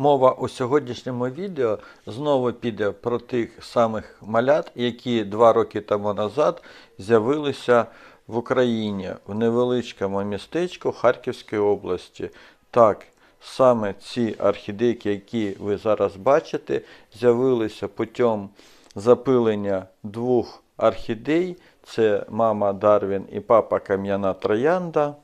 Мова у сьогоднішньому відео знову піде про тих самих малят, які два роки тому назад з'явилися в Україні в невеличкому містечку Харківської області. Так, саме ці орхідейки, які ви зараз бачите, з'явилися путем запилення двох орхідей. Це мама Дарвін і папа Кам'яна Троянда.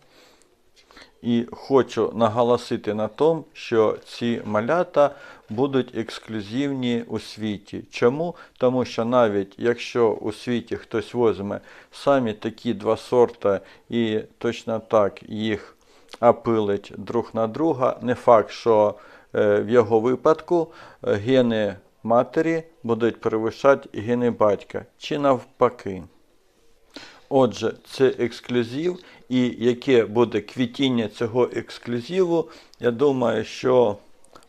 І хочу наголосити на тому, що ці малята будуть ексклюзивні у світі. Чому? Тому що навіть якщо у світі хтось возьме самі такі два сорта і точно так їх опилить друг на друга, не факт, що е, в його випадку е, гени матері будуть перевищати гени батька, чи навпаки. Отже, це ексклюзив, і яке буде квітіння цього ексклюзиву, я думаю, що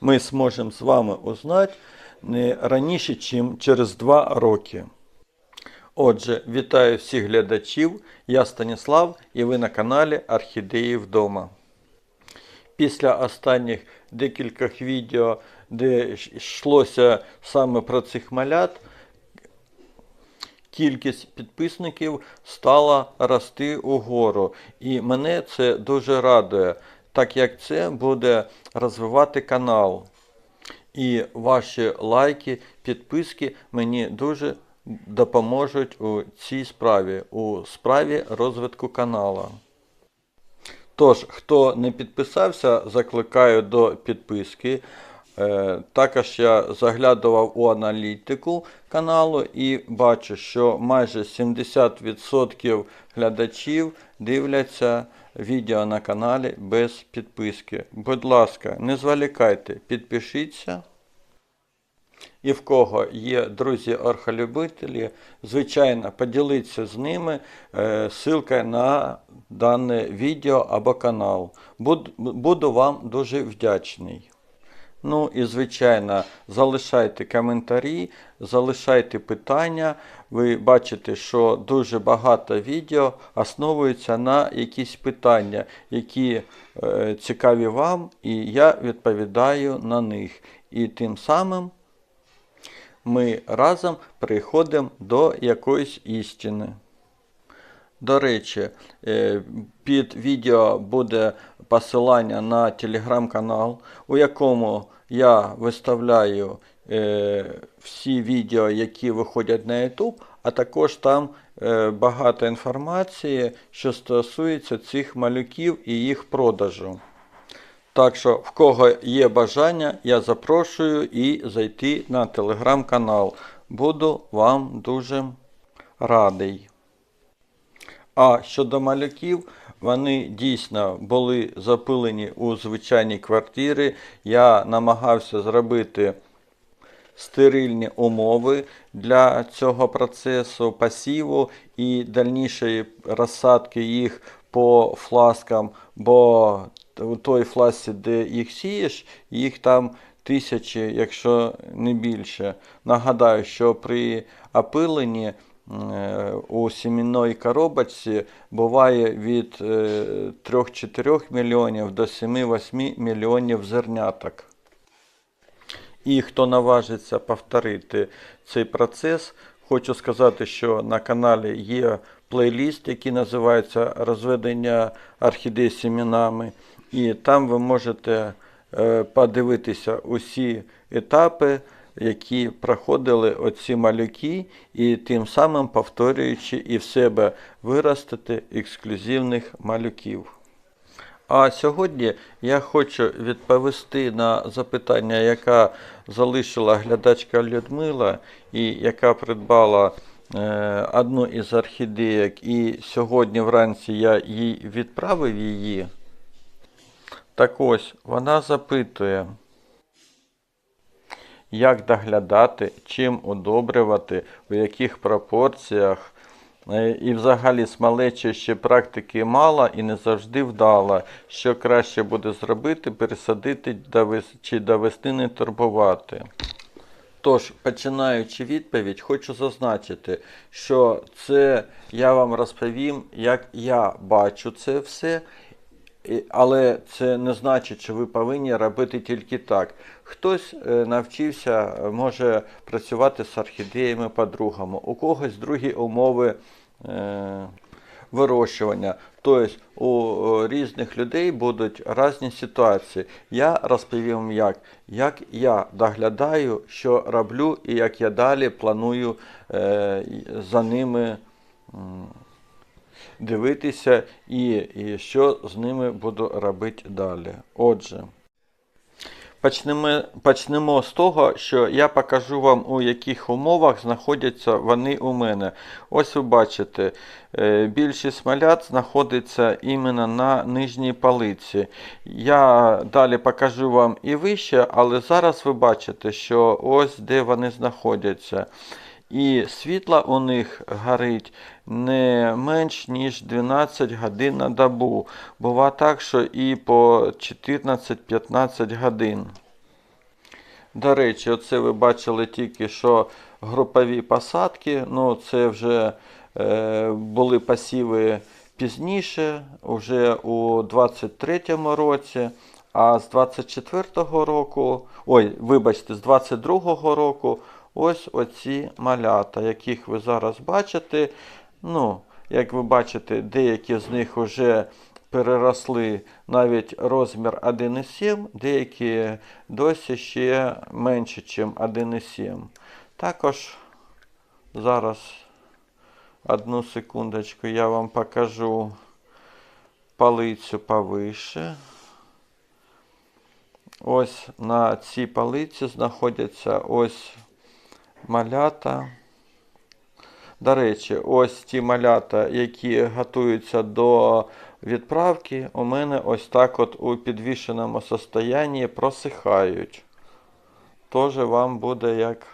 ми зможемо з вами узнати не раніше, ніж через два роки. Отже, вітаю всіх глядачів. Я Станіслав і ви на каналі Орхідеї вдома. Після останніх декількох відео, де йшлося саме про цих малят, кількість підписників стала рости угору. І мене це дуже радує, так як це буде розвивати канал. І ваші лайки, підписки мені дуже допоможуть у цій справі, у справі розвитку каналу. Тож, хто не підписався, закликаю до підписки. Е, Також я заглядував у аналітику каналу і бачу, що майже 70% глядачів дивляться відео на каналі без підписки. Будь ласка, не зволікайте, підпишіться. І в кого є друзі орхолюбителі, звичайно, поділіться з ними е, ссылкою на дане відео або канал. Буду вам дуже вдячний. Ну і звичайно, залишайте коментарі, залишайте питання. Ви бачите, що дуже багато відео основується на якісь питання, які е, цікаві вам, і я відповідаю на них. І тим самим ми разом приходимо до якоїсь істини. До речі, е, під відео буде посилання на телеграм-канал, у якому я виставляю е, всі відео, які виходять на YouTube, а також там е, багато інформації, що стосується цих малюків і їх продажу. Так що, в кого є бажання, я запрошую і зайти на телеграм-канал. Буду вам дуже радий. А щодо малюків, вони дійсно були запилені у звичайні квартири. Я намагався зробити стерильні умови для цього процесу посіву і дальнішої розсадки їх по фласкам, бо у той фласці, де їх сієш, їх там тисячі, якщо не більше. Нагадаю, що при опиленні у сімінної коробочці буває від е, 3-4 мільйонів до 7-8 мільйонів зерняток. І хто наважиться повторити цей процес, хочу сказати, що на каналі є плейліст, який називається Розведення орхідей сімінами. І там ви можете е, подивитися усі етапи, які проходили оці малюки, і тим самим повторюючи і в себе виростити ексклюзивних малюків. А сьогодні я хочу відповісти на запитання, яка залишила глядачка Людмила, і яка придбала е, одну із орхідеїк, і сьогодні вранці я їй відправив її. Так ось, вона запитує, як доглядати, чим удобрювати, у яких пропорціях. Е, І взагалі з малечі ще практики мало і не завжди вдала. Що краще буде зробити, пересадити чи до весни не турбувати. Тож, починаючи відповідь, хочу зазначити, що це я вам розповім, як я бачу це все. Але це не значить, що ви повинні робити тільки так. Хтось е, навчився, е, може працювати з орхідеями по-другому, у когось другі умови е, вирощування. Тобто у різних людей будуть різні ситуації. Я розповім як, як я доглядаю, що роблю і як я далі планую за ними дивитися і, і що з ними буду робити далі. Отже. Почнемо, почнемо з того, що я покажу вам, у яких умовах знаходяться вони у мене. Ось ви бачите, е, більшість малят знаходиться іменно на нижній полиці. Я далі покажу вам і вище, але зараз ви бачите, що ось де вони знаходяться. І світло у них горить не менш ніж 12 годин на добу. Бува так, що і по 14-15 годин. До речі, оце ви бачили тільки що групові посадки. Ну, це вже е, були посіви пізніше, вже у 23-му році. А з 24-го року, ой, вибачте, з 22-го року ось оці малята, яких ви зараз бачите. Ну, як ви бачите, деякі з них вже переросли навіть розмір 1,7, деякі досі ще менше, ніж 1,7. Також зараз одну секундочку я вам покажу палицю повише. Ось на цій палиці знаходяться ось малята. До речі, ось ті малята, які готуються до відправки, у мене ось так от у підвішеному состоянні просихають. Тоже вам буде як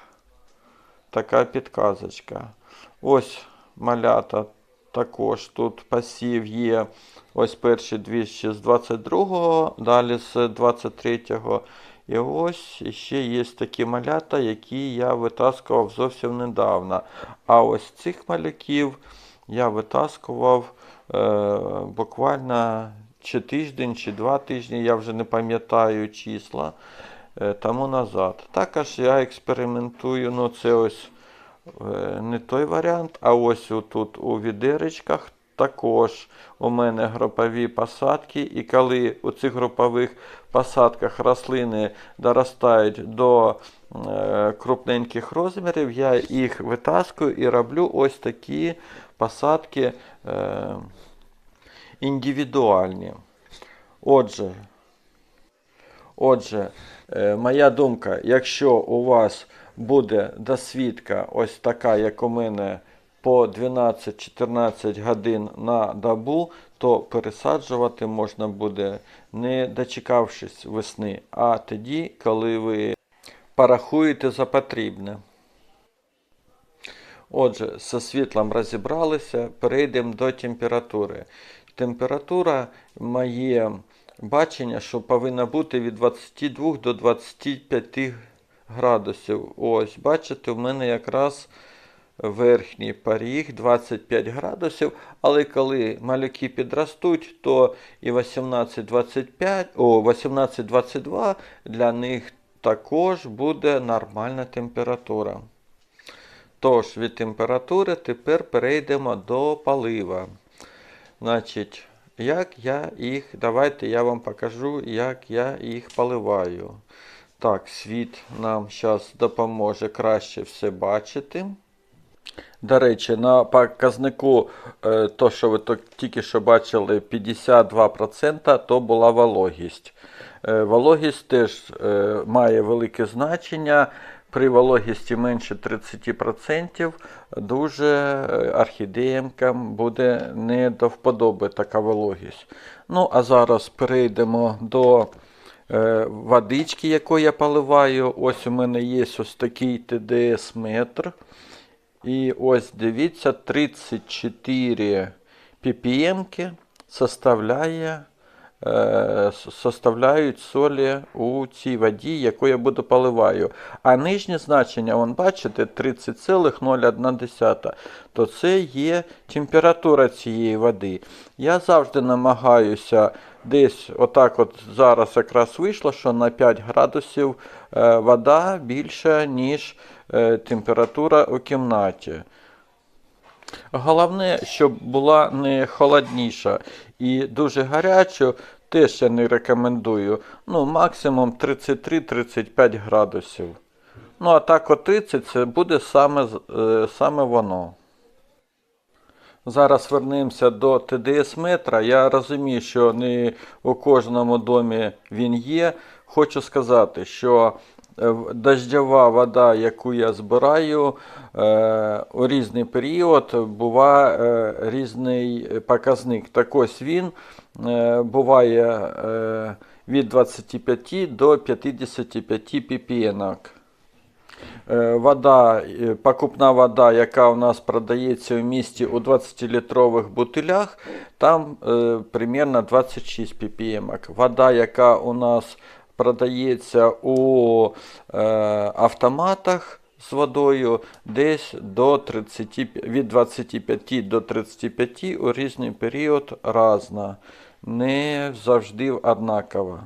така підказочка. Ось малята також тут пасів є. Ось перші дві ще з 22-го, далі з 23-го. І ось ще є такі малята, які я витаскував зовсім недавно. А ось цих малюків я витаскував е, буквально чи тиждень, чи два тижні, я вже не пам'ятаю числа е, тому назад. Також я експериментую, ну це ось е, не той варіант, а ось тут у відеречках також у мене групові посадки, і коли у цих групових посадках рослини доростають до е, крупненьких розмірів, я їх витаскую і роблю ось такі посадки е, індивідуальні. Отже, Отже, е, моя думка, якщо у вас буде досвідка ось така, як у мене, по 12-14 годин на добу, то пересаджувати можна буде не дочекавшись весни, а тоді, коли ви порахуєте за потрібне. Отже, зі світлом розібралися, перейдемо до температури. Температура моє бачення, що повинна бути від 22 до 25 градусів. Ось, бачите, у мене якраз верхній поріг 25 градусів, але коли малюки підростуть, то і 18-25, о, 18-22 для них також буде нормальна температура. Тож, від температури тепер перейдемо до полива. Значить, як я їх, давайте я вам покажу, як я їх поливаю. Так, світ нам зараз допоможе краще все бачити. До речі, на показнику, е, то, що ви тільки що бачили, 52%, то була вологість. Е, Вологість теж е, має велике значення. При вологісті менше 30% дуже е, буде не до вподоби така вологість. Ну, а зараз перейдемо до водички, яку я поливаю. Ось у мене є ось такий ТДС метр. І ось дивіться, 34 ppm составляє, е, составляють солі у цій воді, яку я буду поливаю. А нижнє значення, вон, бачите, 30,01, то це є температура цієї води. Я завжди намагаюся десь отак от зараз якраз вийшло, що на 5 градусів е, вода більша, ніж температура у кімнаті. Головне, щоб була не холодніша і дуже гарячу, теж я не рекомендую. Ну, максимум 33-35 градусів. Ну, а так от 30 це буде саме, е, саме воно. Зараз вернемося до ТДС метра. Я розумію, що не у кожному домі він є. Хочу сказати, що е, дождьова вода, яку я збираю, е, у різний період буває е, різний показник. Так ось він буває від 25 до 55 ppm. Е, Вода, покупна вода, яка у нас продається в місті у 20-літрових бутилях, там е, примерно 26 ppm. Вода, яка у нас продається у е, автоматах з водою, десь до 30, від 25 до 35 у різний період разна. Не завжди однакова.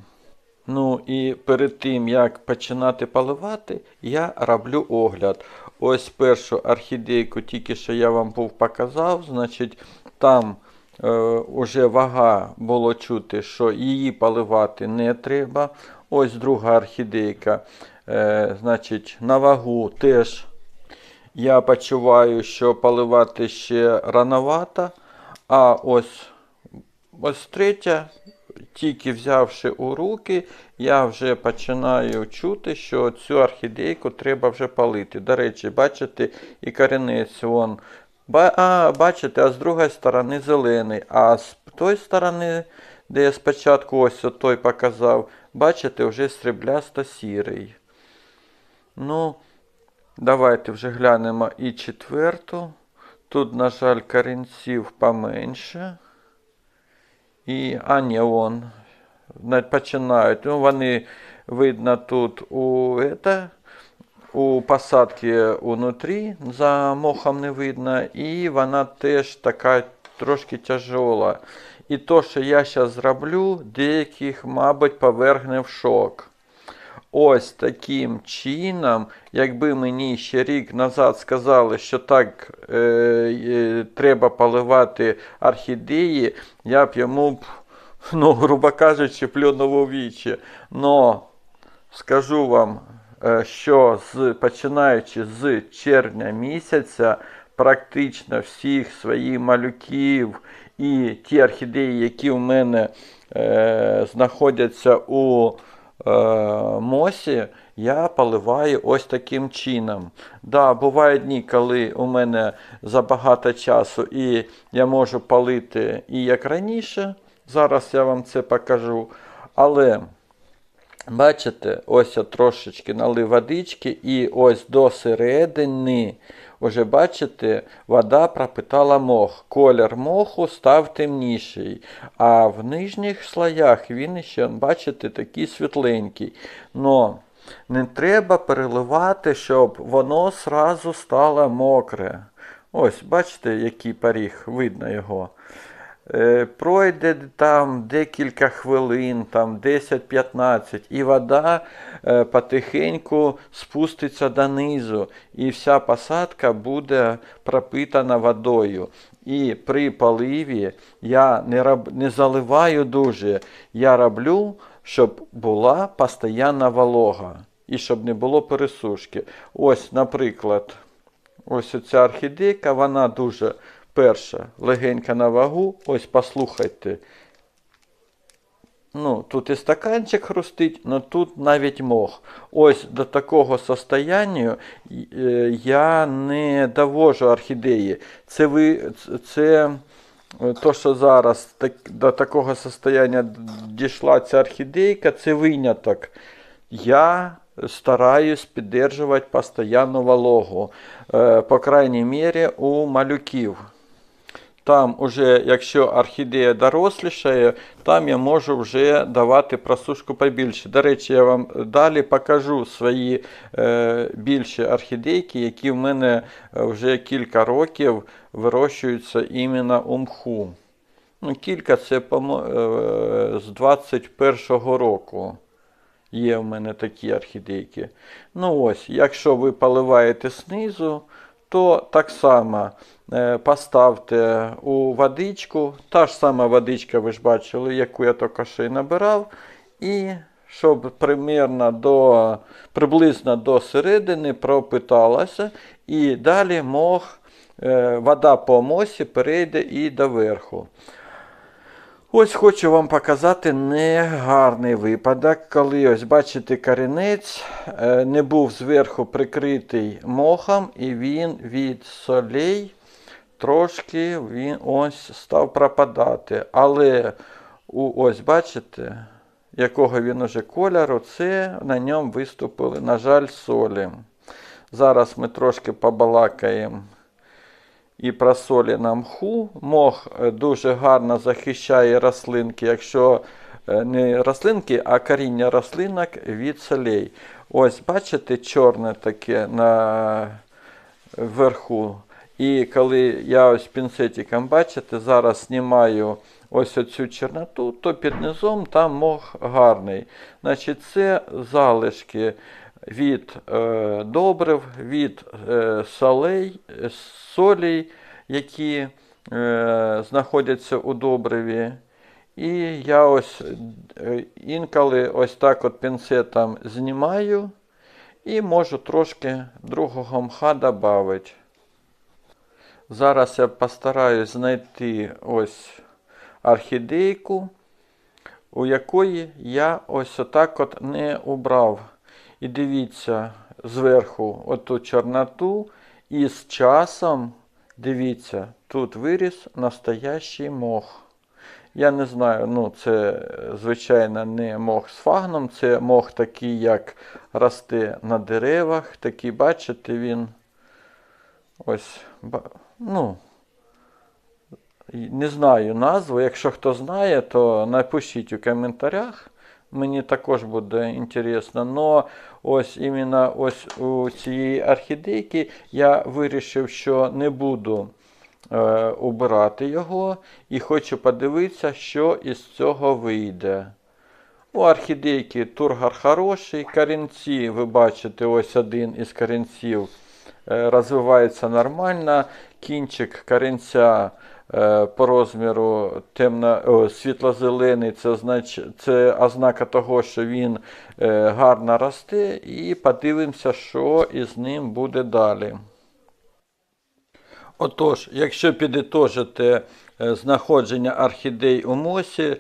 Ну і перед тим як починати поливати, я роблю огляд. Ось першу орхідейку, тільки що я вам був показав, значить там е, уже вага було чути, що її поливати не треба. Ось друга орхідейка, е, значить, на вагу теж я почуваю, що поливати ще рановато. А ось Ось третя, тільки взявши у руки, я вже починаю чути, що цю орхідейку треба вже палити. До речі, бачите, і корінець вон. А, бачите, а з другої сторони зелений. А з тої сторони, де я спочатку ось той показав, бачите, вже сріблясто сірий. Ну, давайте вже глянемо і четверту. Тут, на жаль, корінців поменше. І, а ні, на- починають. Ну, вони, видно, тут у, это, у посадки унутрі, за мохом не видно, і вона теж така трошки тяжола. І то, що я зараз зроблю, деяких, мабуть, повергне в шок. Ось таким чином, якби мені ще рік назад сказали, що так е, е, треба поливати орхідеї, я б йому, б, ну, грубо кажучи, плюнув у вічі. Но скажу вам, е, що з, починаючи з червня місяця, практично всіх своїх малюків і ті орхідеї, які у мене е, знаходяться у е, мосі, я поливаю ось таким чином. Да, бувають дні, коли у мене забагато часу і я можу полити і як раніше. Зараз я вам це покажу. Але Бачите, ось я трошечки налив водички, і ось до середини, уже бачите, вода пропитала мох. Колір моху став темніший. А в нижніх слоях він ще, бачите, такий світленький. Но не треба переливати, щоб воно сразу стало мокре. Ось, бачите, який паріг, видно його. Е, Пройде там декілька хвилин, там 10-15, і вода е, потихеньку спуститься донизу, і вся посадка буде пропитана водою. І при поливі я не, роб, не заливаю дуже, я роблю, щоб була постійна волога і щоб не було пересушки. Ось, наприклад, ось ця орхідейка, вона дуже перша легенька на вагу. Ось послухайте. Ну, тут і стаканчик хрустить, але тут навіть мох. Ось до такого состояння е, я не довожу орхідеї. Це ви, це е, то, що зараз так, до такого состояння дійшла ця орхідейка, це виняток. Я стараюсь підтримувати постійну вологу, е, по крайній мірі у малюків. Там уже, якщо орхідея дорослішає, там я можу вже давати просушку побільше. До речі, я вам далі покажу свої е, більші орхідейки, які в мене вже кілька років вирощуються іменно у мху. Ну, кілька це е, з 21-го року. Є в мене такі орхідейки. Ну ось, якщо ви поливаєте знизу, то так само е, поставте у водичку. Та ж сама водичка, ви ж бачили, яку я тільки що набирав. І щоб примірно до, приблизно до середини пропиталася. І далі мох, е, вода по мосі перейде і до верху. Ось хочу вам показати негарний випадок, коли ось бачите корінець е, не був зверху прикритий мохом, і він від солей трошки він ось став пропадати. Але ось бачите, якого він уже кольору, це на ньому виступили, на жаль, солі. Зараз ми трошки побалакаємо і про солі на мху. Мох е, дуже гарно захищає рослинки, якщо е, не рослинки, а коріння рослинок від солей. Ось бачите, чорне таке на верху. І коли я ось пінцетиком бачите, зараз знімаю ось оцю чорноту, то під низом там мох гарний. Значить, це залишки від е, добрив, від е, солей, е, солей, які е, знаходяться у добриві. І я ось е, інколи ось так от пінцетом знімаю і можу трошки другого мха додати. Зараз я постараюсь знайти ось орхідейку, у якої я ось отак от не убрав. І дивіться зверху оту чорноту, і з часом, дивіться, тут виріс настоящий мох. Я не знаю, ну це, звичайно, не мох з фагном, це мох такий, як росте на деревах. Такий, бачите, він ось, ну, не знаю назву. Якщо хто знає, то напишіть у коментарях. Мені також буде інтересно. Но ось іменно ось у цієї орхідейки я вирішив, що не буду е, убирати його і хочу подивитися, що із цього вийде. У орхідейки тургар хороший. Корінці, ви бачите, ось один із корінців е, розвивається нормально. Кінчик корінця е, по розміру темно, світло-зелений, це, знач, це ознака того, що він е, гарно росте. І подивимося, що із ним буде далі. Отож, якщо підітожити е, знаходження орхідей у мосі,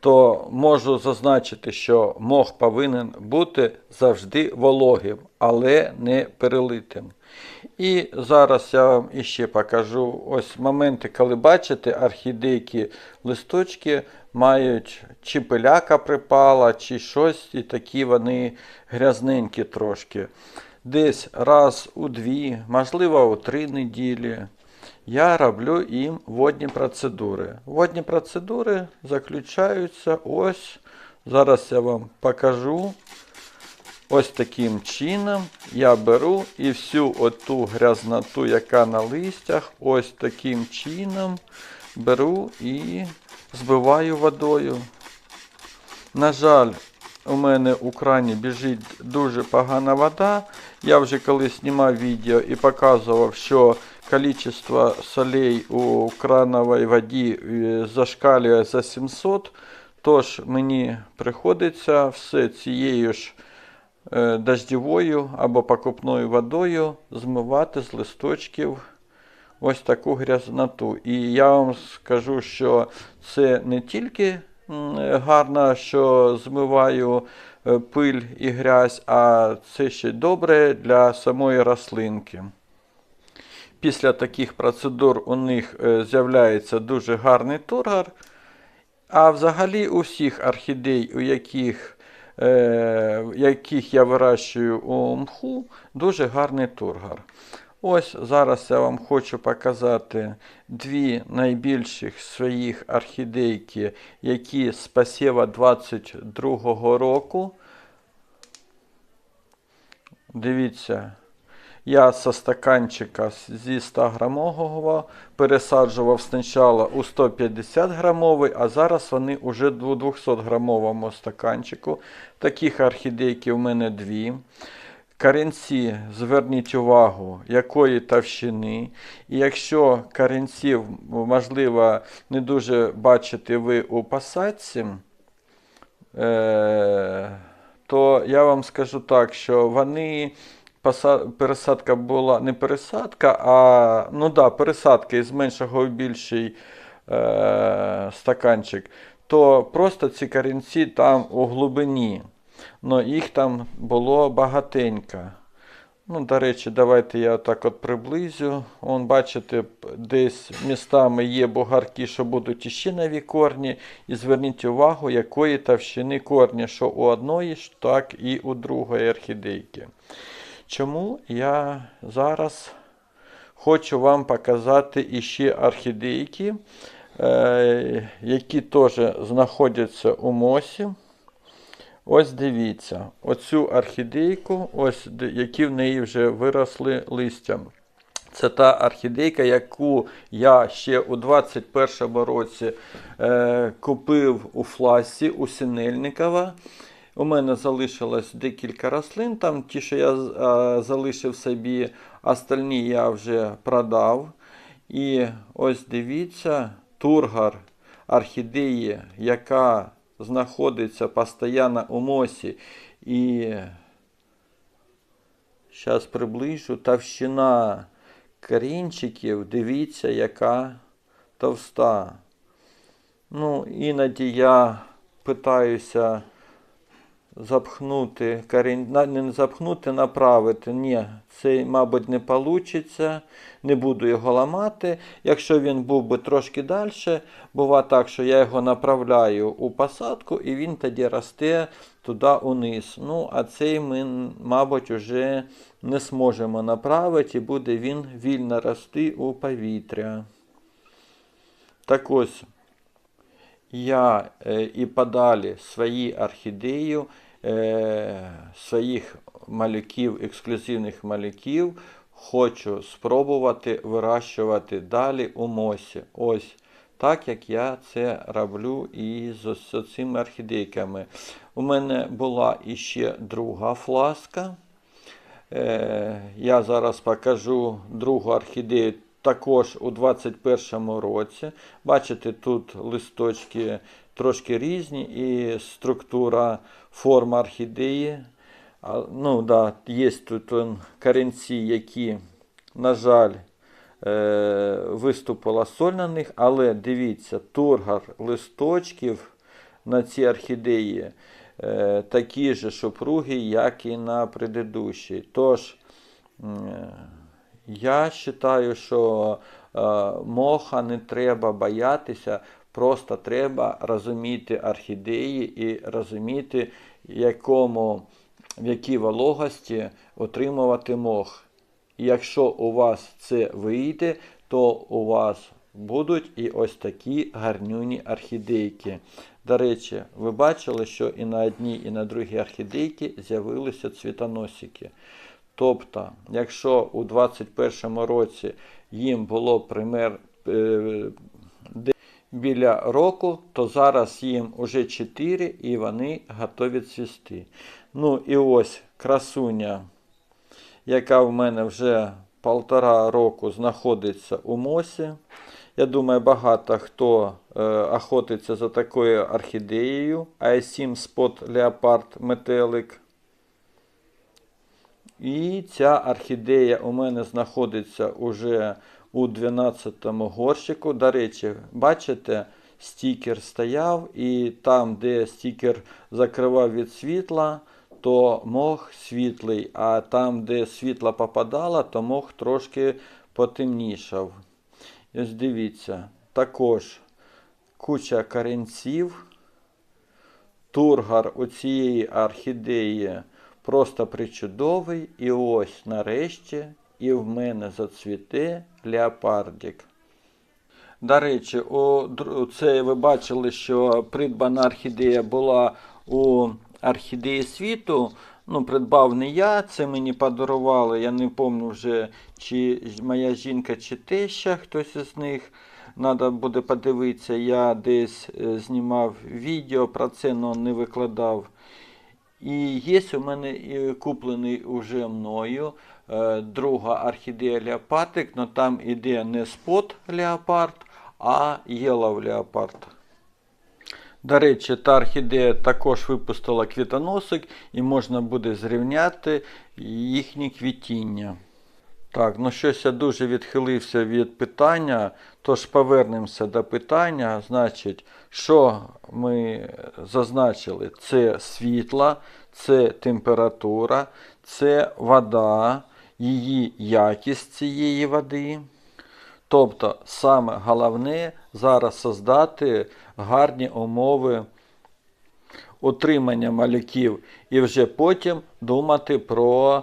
то можу зазначити, що мох повинен бути завжди вологим, але не перелитим. І зараз я вам іще покажу ось моменти, коли бачите, орхідейки листочки мають чи пиляка припала, чи щось, і такі вони грязненькі трошки. Десь раз у дві, можливо, у три неділі я роблю їм водні процедури. Водні процедури заключаються ось. Зараз я вам покажу. Ось таким чином я беру і всю оту грязноту, яка на листях, ось таким чином беру і збиваю водою. На жаль, у мене у крані біжить дуже погана вода. Я вже колись знімав відео і показував, що кількість солей у крановій воді е, зашкалює за 700. Тож мені приходиться все цією ж дождєвою або покупною водою змивати з листочків ось таку грязноту. І я вам скажу, що це не тільки гарно, що змиваю е, пиль і грязь, а це ще добре для самої рослинки. Після таких процедур у них е, з'являється дуже гарний тургар. А взагалі у всіх орхідей, у яких, е, яких я вирощую у мху, дуже гарний тургар. Ось зараз я вам хочу показати дві найбільших своїх орхідейки, які з посєва 22 року. Дивіться, Я со стаканчика зі 100 грамового пересаджував спочатку у 150 грамовий, а зараз вони вже у 200 грамовому стаканчику. Таких орхідейки у мене дві. Корінці, зверніть увагу, якої товщини. І якщо корінців, можливо, не дуже бачите ви у посадці, е, то я вам скажу так, що вони пересадка була не пересадка, а ну да, пересадка із меншого в більший е, стаканчик, то просто ці корінці там у глибині. Но їх там було багатенько. Ну, до речі, давайте я так от приблизю. Он, бачите, десь містами є бугарки, що будуть іще нові корні. І зверніть увагу, якої товщини корні, що у одної, так і у другої орхідейки. Чому я зараз хочу вам показати іще орхідейки, е, які теж знаходяться у мосі. Ось дивіться, оцю орхідейку, ось які в неї вже виросли листя. Це та орхідейка, яку я ще у 21-му році е, купив у фласі у Синельникова. У мене залишилось декілька рослин, там ті, що я залишив собі, остальні я вже продав. І ось дивіться, тургар орхідеї, яка знаходиться постійно у мосі. І зараз приближу товщина корінчиків, дивіться, яка товста. Ну, іноді я питаюся запхнути корінь, не запхнути, направити. Ні, це, мабуть, не вийде. Не буду його ламати. Якщо він був би трошки далі, буває так, що я його направляю у посадку і він тоді росте туди униз. Ну, а цей ми, мабуть, вже не зможемо направити і буде він вільно рости у повітря. Так ось, я е, і подалі свої орхідею, е, своїх малюків, ексклюзивних малюків, хочу спробувати вирощувати далі у мосі. Ось так як я це роблю і з, цими орхідейками. У мене була іще друга фласка. Е, Я зараз покажу другу орхідею також у 21-му році. Бачите, тут листочки трошки різні і структура форма орхідеї. Ну, да, є тут корінці, які, на жаль, е, виступила соль на них, але дивіться, тургар листочків на цій орхідеї е, такі ж шупруги, як і на предыдущій. Тож, я вважаю, що е, моха не треба боятися, просто треба розуміти орхідеї і розуміти, якому, в якій вологості отримувати мох. І якщо у вас це вийде, то у вас будуть і ось такі гарнюні орхідейки. До речі, ви бачили, що і на одній, і на другій орхідейки з'явилися цвітоносики. Тобто, якщо у 2021 році їм було пример е, біля року, то зараз їм уже 4 і вони готові цвісти. Ну і ось красуня, яка в мене вже полтора року знаходиться у мосі. Я думаю, багато хто е, охотиться за такою орхідеєю. i7 Spot Leopard Метелик. І ця орхідея у мене знаходиться уже у 12-му горщику. До речі, бачите, стікер стояв, і там, де стікер закривав від світла, то мох світлий, а там, де світло попадало, то мох трошки потемнішав. Ось дивіться, також куча корінців. Тургар у цієї орхідеї просто причудовий. І ось нарешті і в мене зацвіте леопардик. До речі, у, це ви бачили, що придбана орхідея була у орхідеї світу Ну, придбав не я, це мені подарували. Я не пам'ятаю вже, чи моя жінка, чи теща, хтось із них. Треба буде подивитися. Я десь е, знімав відео про це, але не викладав. І є у мене е, куплений уже мною друга орхідея Леопатик, але там іде не спот Леопард, а Єлов Леопард. До речі, та орхідея також випустила квітоносик і можна буде зрівняти їхнє квітіння. Так, ну щось я дуже відхилився від питання, тож повернемося до питання. Значить, що ми зазначили? Це світла, це температура, це вода, її якість цієї води. Тобто, саме головне зараз создати гарні умови утримання малюків і вже потім думати про,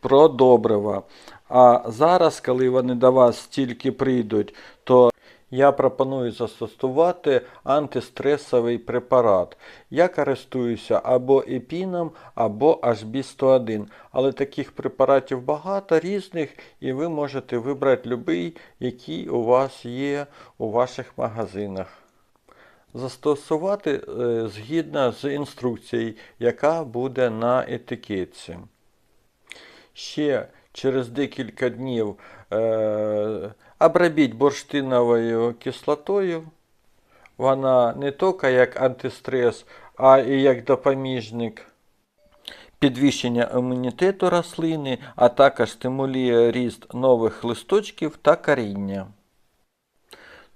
про добрива. А зараз, коли вони до вас тільки прийдуть, то я пропоную застосувати антистресовий препарат. Я користуюся або епіном, або HB101. Але таких препаратів багато різних, і ви можете вибрати будь-який, який у вас є у ваших магазинах. Застосувати е, згідно з інструкцією, яка буде на етикетці. Ще через декілька днів е, обробіть бурштиновою кислотою. Вона не тільки як антистрес, а і як допоміжник підвищення імунітету рослини, а також стимулює ріст нових листочків та коріння.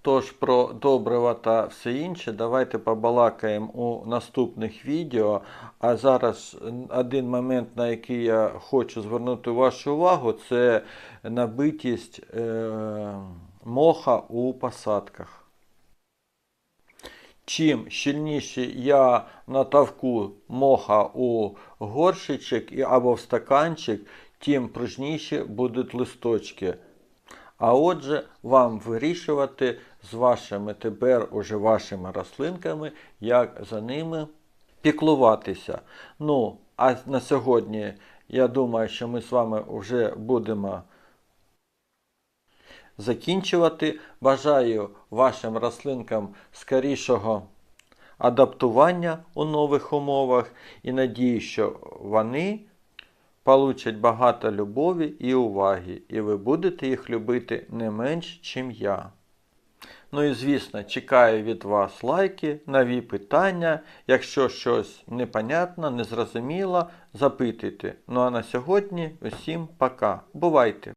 Тож про добрива та все інше давайте побалакаємо у наступних відео. А зараз один момент, на який я хочу звернути вашу увагу, це набитість е, моха у посадках. Чим щільніше я натавку моха у горщичок або в стаканчик, тим пружніші будуть листочки. А отже, вам вирішувати з вашими тепер уже вашими рослинками, як за ними піклуватися. Ну, а на сьогодні я думаю, що ми з вами вже будемо закінчувати. Бажаю вашим рослинкам скорішого адаптування у нових умовах і надію, що вони получать багато любові і уваги, і ви будете їх любити не менш, чим я. Ну і звісно, чекаю від вас лайки, нові питання. Якщо щось непонятно, незрозуміло, запитуйте. Ну а на сьогодні усім пока. Бувайте!